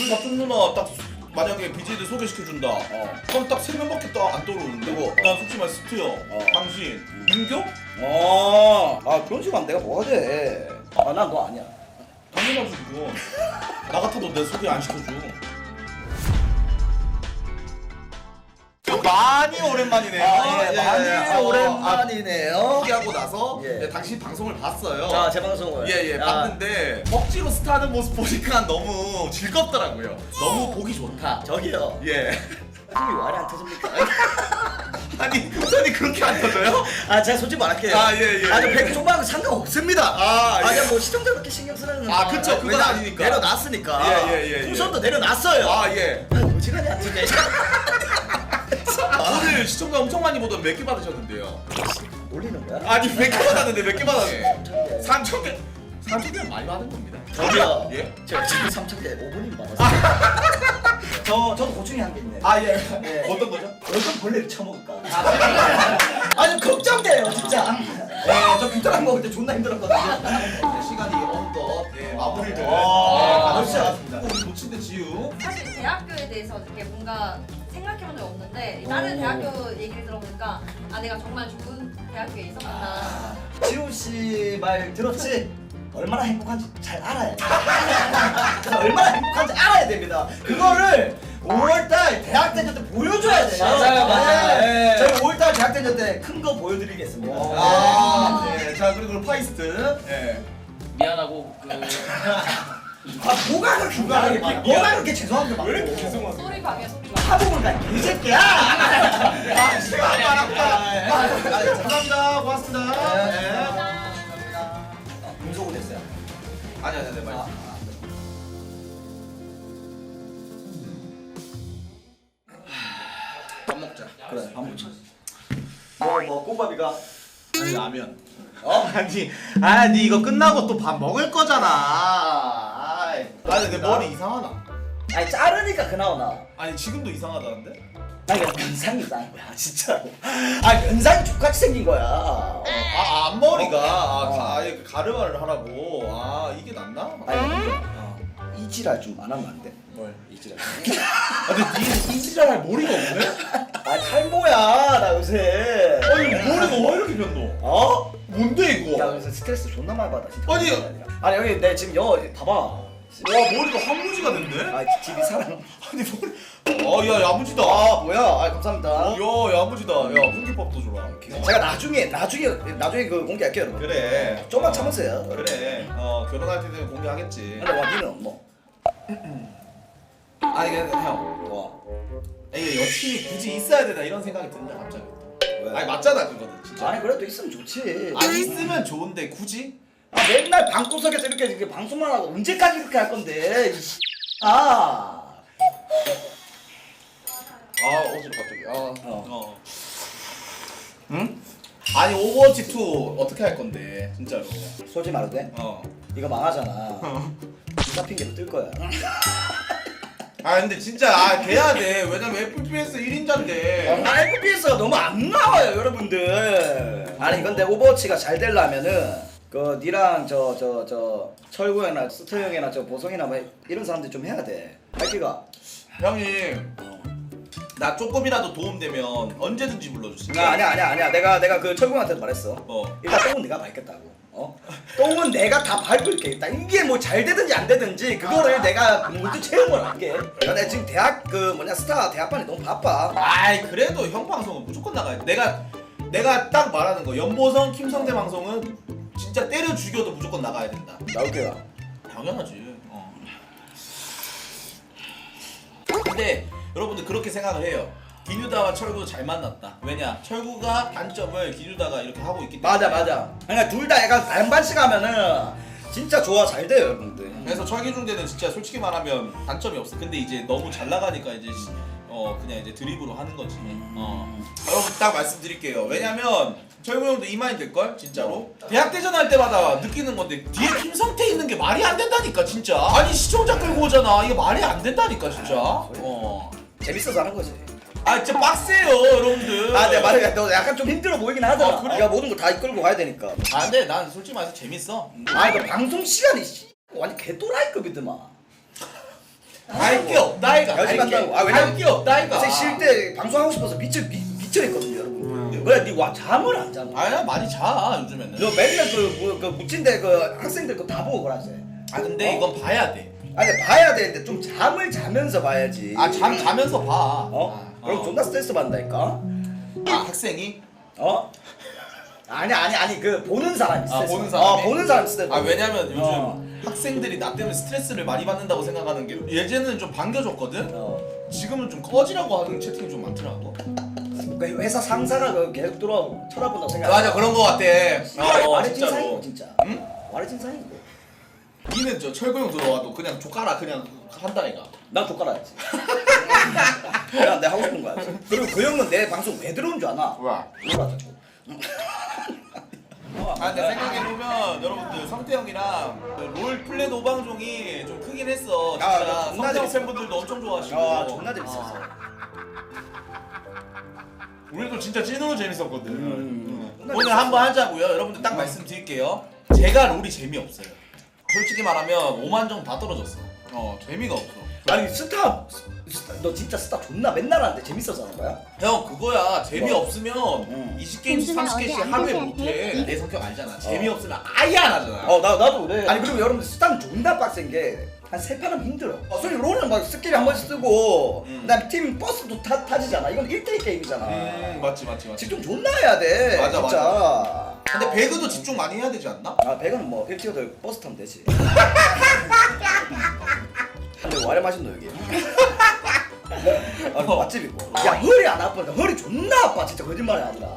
우리 사촌 누나 딱 만약에 BJ들 소개시켜준다. 어. 그럼 딱 세 명밖에 딱 안 떠오르는데. 누구? 난 솔직히 말해 형, 어. 당신, 민교? 어. 아 그런 식으로 하면 내가 뭐가 돼? 아 난 너 아니야. 당연하지 그건. 나 같아도 내 소개 안 시켜줘. 많이 오랜만이네요. 아, 예, 많이 어, 오랜만이네요. 하고 나서 예. 네, 당신 방송을 봤어요. 자, 제 방송을. 예예 야, 봤는데 억지로 스타하는 모습 보니까 너무 즐겁더라고요. 너무 보기 좋다. 저기요. 예. 힘이 와리 안 터집니까? 아니 우선이 그렇게 안 터져요? 아, 제가 솔직히 말할게요. 아, 예, 예, 아주 예. 백종방은 상관없습니다. 아, 아, 예. 뭐 시청자 그렇게 신경 쓰는 아, 그쵸. 그건 아니니까. 내려놨으니까. 예, 예, 예, 예. 풍선도 내려놨어요. 아 예. 아, 시간이 안 되네. 오늘 시청자 엄청 많이 보던 몇 개 받으셨는데요? 올리는 거야? 아니 몇 개 받았는데 몇 개 받았는데? 개. 3천 개. 3천 개는 많이 받은 겁니다. 저기요. 예? 제가 지금 3천 개 5분이 받았어요. 저 저도 고충이 한게 있네. 아 예. 예. 어떤 거죠? 어떤 벌레를 쳐먹을까? 아니 걱정돼요 진짜. 예, 저 귀뚜라미 먹을 때 존나 힘들었거든요. 시간이 어느덧 예, 마무리를 네, 아, 가져야 시작하십니다. 우리 놓친데 지우. 사실 대학교에 대해서 이렇게 뭔가 생각해본 적이 없는데 다른 오. 대학교 얘기를 들어보니까 아 내가 정말 좋은 대학교에 있었구나 지우 씨말 들었지? 얼마나 행복한지 잘 알아야 돼. 얼마나 행복한지 알아야 됩니다. 그거를 5월달 대학 대전 때 보여줘야 돼요. 맞아요, 맞아요. 네. 예. 저희 5월달 대학 대전 때 큰 거 보여드리겠습니다. 아, 네. 자 그리고 파이스트. 예. 미안하고 그 아, 뭐가 그렇게 미안하게 막, 뭐가 그렇게 죄송한 게 많고. 왜 이렇게 죄송하세요? 소리 방이야 소리 방 하복을 가, 이 새끼야! 아 시간 많았다. 아, 감사합니다. 고맙습니다. 네. 네. 공소고 됐어요. 아니 아니 아니 말씀. 밥 먹자. 그래, 밥 먹자. 뭐, 뭐, 꽃밥이가. 아니 라면. 어? 아니 아니 이거 끝나고 또 밥 먹을 거잖아. 아니 내 머리 이상하나? 아니, 자르니까 그 나오나. 아니 지금도 이상하다는데? 아니, 면상이 이상한 거야, 진짜로. 아, 면상이 족같이 생긴 거야. 어. 아 앞머리가 아, 어. 가, 아예 그 가르마를 하라고. 아 이게 낫나? 아니, 어. 이지랄 좀 안 하면 안 돼? 뭘? 이지랄. 아 근데 니 이지랄 머리가 없네? 아, 탈모야, 나 요새. 아니 머리가 왜 이렇게 변노? 어? 뭔데 이거? 야, 요새 스트레스 존나 많이 받아, 진짜. 아니. 아니, 여기 내 지금 여 봐봐. 와 머리가 황무지가 됐네? 아, 집이 사람. 아니 머리 아야 야무지다 아, 뭐야? 아, 감사합니다. 야 야무지다 야 공기밥도 줘라 제가 나중에 나중에 나중에 그 공개할게요 여러분. 그래 좀만 참으세요. 그래 어 결혼할 때는 공개하겠지 근데 와 니는 뭐? 아니 근데 형 와. 이게 여친이 굳이 있어야 되나 이런 생각이 든다 갑자기 왜? 아니 맞잖아 그거는 진짜 아니 그래도 있으면 좋지. 아 있으면 좋은데 굳이? 아, 맨날 방구석에서 이렇게, 이렇게 방송만 하고 언제까지 이렇게 할 건데? 이 씨. 아. 아 어지러 갑자기 아 어. 어. 응? 아니 오버워치 2 어떻게 할 건데 진짜로 솔직히 말해도 돼? 어. 이거 망하잖아. 기사 핑계로 뜰 거야. 아 근데 진짜 아 돼야 돼 왜냐면 FPS 1인자인데 아, FPS가 너무 안 나와요, 여러분들. 아니 근데 오버워치가 잘 되려면은 그 니랑 저 저 저 철구 형이나 스트 형이나 저 보성이나 뭐 이런 사람들 좀 해야 돼. 알기가. 형님 나 조금이라도 도움되면 언제든지 불러주세요 아, 아니야 아니야 아니야. 내가 내가 그 철구 형한테 말했어. 어. 일단 똥은 내가 밟겠다고. 어? 똥은 내가 다 밟을게. 일단 이게 뭐 잘 되든지 안 되든지 그거를 내가 모두 체험을 할게. 내가 내가 지금 대학 그 뭐냐 스타 대학반이 너무 바빠. 아이 그래도 형 방송은 무조건 나가야 돼 내가 내가 딱 말하는 거 연보성 김성대 방송은 진짜 때려 죽여도 무조건 나가야 된다 나올게요. 당연하지 어. 근데 여러분들 그렇게 생각을 해요 기뉴다와 철구 잘 만났다 왜냐 철구가 단점을 기뉴다가 이렇게 하고 있기 때문에 맞아 맞아. 그러니까 둘 다 약간 반반씩 하면은 진짜 조화 잘 돼요 여러분들. 그래서 철기중대는 진짜 솔직히 말하면 단점이 없어. 근데 이제 너무 잘 나가니까 이제 시- 어 그냥 이제 드립으로 하는 거지. 어 여러분 딱 말씀드릴게요. 왜냐면 철구 형도 이만이 될걸 진짜로. 대학 대전 할 때마다 느끼는 건데 뒤에 김성태 있는 게 말이 안 된다니까 진짜. 아니 시청자 끌고 오잖아. 이게 말이 안 된다니까 진짜. 어. 재밌어서 하는 거지. 아 진짜 빡세요 여러분들. 아 내가 말해 너 약간 좀 힘들어 보이긴 하더라. 아, 그래? 네가 모든 거 다 이끌고 가야 되니까. 아 근데 난 솔직히 말해서 재밌어. 아 이거 방송 시간이 씨, 완전 개또라이급이더만. 할게 없다 이가 한다고. 아, 왜냐면- 할게 없다 이가 어제 쉴때 방송하고 싶어서 미쳐 미, 미쳐 있거든요 여러분 그래 니와 잠을 안 자노 아야 많이 자 요즘에는 너 맨날 그, 뭐, 그 묻힌데 그 학생들 거 다 보고 그러지 아 근데 어? 이건 봐야 돼 아니 봐야 되는데 좀 잠을 자면서 봐야지 아 잠 자면서 봐. 어? 아, 그럼 어. 존나 스트레스 받는다니까 아 학생이? 어? 아니 아니 아니 그 보는 사람이 아, 스트레스 보는 받아. 사람이? 어 보는 사람 스트레스 아 왜냐면 요즘 어. 학생들이 나 때문에 스트레스를 많이 받는다고 생각하는 게 예전에는 좀 반겨줬거든. 어. 지금은 좀 꺼지라고 하는 채팅이 좀 많더라고. 그 회사 상사가 그 계속 들어오고 쳐다본다고 생각 맞아 그런 거 같아. 어, 말의 진짜로. 진상이고 진짜 응? 말의 진상이고 니는 저 철구 형 들어와도 그냥 족가라 그냥 한다니까. 난 족가라야지 그냥 내가 하고 싶은 거야 그리고 그 형은 내 방송 왜 들어온 줄 아나? 와. 몰라가지고 아 근데 생각해보면 여러분들 성태 형이랑 그롤 플랫 오방종이 좀 크긴 했어. 아, 진짜 나 존나 성태 형 재밌었어. 팬분들도 엄청 좋아하시고. 아 존나 재밌었어 우리도 진짜 찐으로 재밌었거든. 음. 오늘 한번 하자고요. 여러분들 딱 말씀드릴게요. 제가 롤이 재미없어요. 솔직히 말하면 5만 점다 떨어졌어. 어 재미가 없어. 아니 스타, 스타 너 진짜 스타 존나 맨날 하는데 재밌어서 하는 거야? 형 그거야. 재미 없으면 응. 20게임씩 공주나 30개씩 어디 하루에 못해. 이- 내 성격 알잖아. 재미 없으면 아예 안 하잖아. 어 나 나도 그래. 아니 그리고 여러분들 스타는 존나 빡센 게 한 세 판은 힘들어. 어, 솔직히 롤은 막 스킬 한 번씩 쓰고 음. 그 다음에 팀 버스도 타, 타지잖아. 이건 1대1 게임이잖아. 음 맞지 맞지 맞지. 집중 존나 해야 돼 맞아, 진짜. 근데 배그도 집중 많이 해야 되지 않나? 아 배그는 뭐 1티어들 버스 타면 되지. 근데 와래 마신다 여기 아, 맛집이고 야 허리 안 아프니까 허리 존나 아파. 진짜 거짓말이 아니라.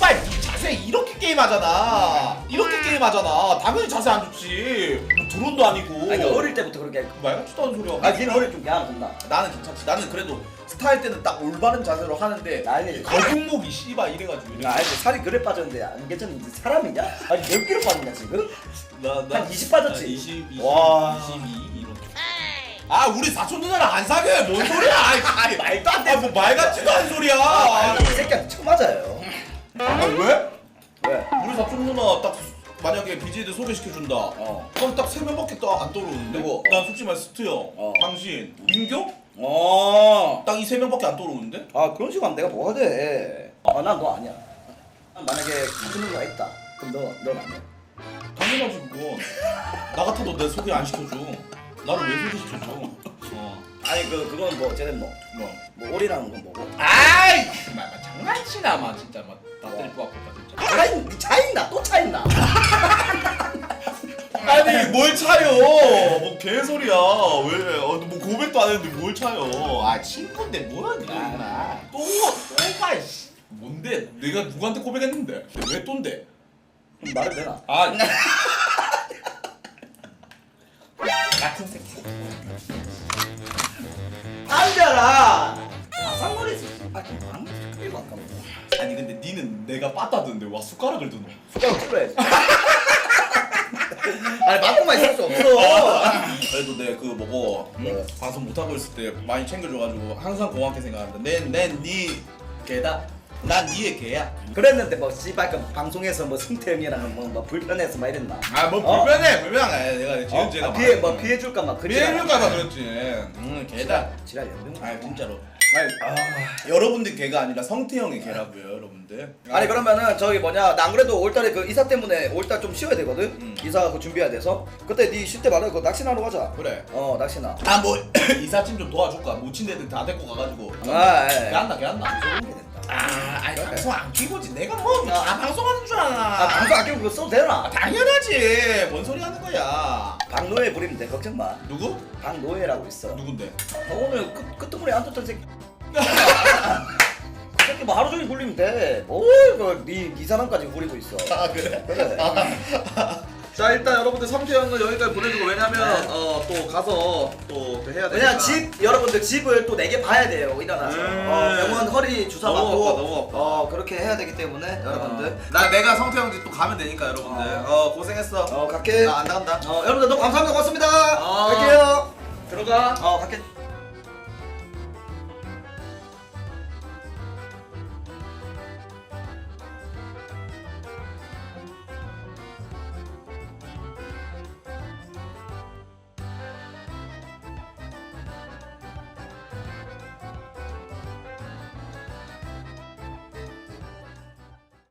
빨리 자세 이렇게 게임하잖아. 이렇게 게임하잖아. 당연히 자세 안 좋지. 뭐 드론도 아니고. 아니 그러니까 어릴 때부터 그렇게 말 같지도 않은 소리야. 아 니는 허리 좀 야한다. 나는 괜찮지. 나는 그래도 스타 할 때는 딱 올바른 자세로 하는데 아니 거북목이 씨발 이래가지고. 이래. 야, 아니 살이 그래 빠졌는데 안 괜찮은데 사람이냐? 아니 몇 킬로 빠졌냐 지금? 나, 한20 빠졌지? 나 20, 20, 와. 22 이렇게 아 우리 사촌 누나랑 안 사귀어요 뭔 소리야 아이, 말도 안 돼. 아, 뭐 말 같지도 않은 소리야 아, 이 새끼한테 처음 맞아요. 아, 왜? 왜? 우리 사촌 누나 딱 만약에 BJ들 소개시켜준다 어. 그럼 딱 세 명밖에 딱 안 떠오르는데 누구? 난 솔직히 말 스트 형 어. 당신 민규? 어. 딱 이 세 명밖에 안 떠오르는데? 아 그런 식으로 하면 내가 뭐가 돼? 아난 너 아니야. 난 만약에 누가 있다. 그럼 너넌 아니야. 당연하지 그건 나 같아도 내 소개 안 시켜줘 나를 왜 소개시켜줘 어. 아니 그 그건 뭐 어쨌든 뭐. 뭐. 뭐 올이라는 건 뭐고? 아이 막, 막 장난치나 막 진짜. 막 나들이 뽑아볼까 진짜. 차인 차 있나? 또차 있나? 아니 뭘 차요? 뭐 개소리야. 왜 어, 뭐 고백도 안 했는데 뭘 차요? 아 친구인데 뭐야 니가 또 또가 씨. 뭔데? 내가 누구한테 고백했는데? 왜 또인데? 그럼 말을 되나? 아 같은 새끼 앉아라. 아상거리지. 아 안. 이거 아까 뭐. 아니 근데 니는 내가 빠따던데 와 숟가락을 드노 숟가락 찔러야지. 아니 맞고만 있을 수 없어. 그래도 내그 뭐고 네. 방송 못 하고 있을 때 많이 챙겨줘가지고 항상 고맙게 생각한다 낸낸니 개다 난 니의 개야 그랬는데 뭐 씨발 그 방송에서 뭐 승태형이랑 뭐, 뭐 불편해서 막 이랬나? 아 뭐 어? 불편해 불편해 내가 지은 죄가 아, 피해 뭐 피해 줄까 막 않아? 피해줄까봐 그랬지 응 개다 지랄 연병. 아 진짜로 아니 아, 여러분들 개가 아니라 성태형의 개라고요 여러분들 아니 그러면은 저기 뭐냐 나안 그래도 올달에 그 이사 때문에 올달 좀 쉬어야 되거든. 음. 이사 그 준비해야 돼서 그때 네 쉴 때 말해 그 낚시나러 가자. 그래 어 낚시나. 아 뭐 이삿짐 좀 도와줄까 모친 데들 다 데리고 가가지고 아, 예. 개 한다 개 한다 좋은 게 된다. 아 아니 그래. 방송 안 키고지 내가 뭐다 방송하는 줄 아나 아 방송 아끼고 그거 써도 되나? 아, 당연하지. 뭔 소리 하는 거야. 박노예 부리면 돼 걱정 마. 누구? 박노예라고 있어. 누군데? 어, 오늘 끝 끝머리 안 떴던 새끼. 그 새끼 뭐 하루 종일 굴리면 돼. 뭘그네 사람까지 굴리고 있어. 아 그래? 그래. 자 일단 여러분들 성태형은 여기까지 보내주고 왜냐면 어, 또 가서 또 해야 되니까. 왜냐 집 여러분들 집을 또네개 봐야 돼요 일어나서 음. 어, 병원 허리 주사 너무 맞고 아파, 너무 아파. 어 그렇게 해야 되기 때문에 여러분들 나 내가 성태형 집 또 가면 되니까 여러분들. 어, 고생했어. 어 갈게 나안 나간다. 어 여러분들 너무 감사합니다 고맙습니다 어. 갈게요 들어가. 어 갈게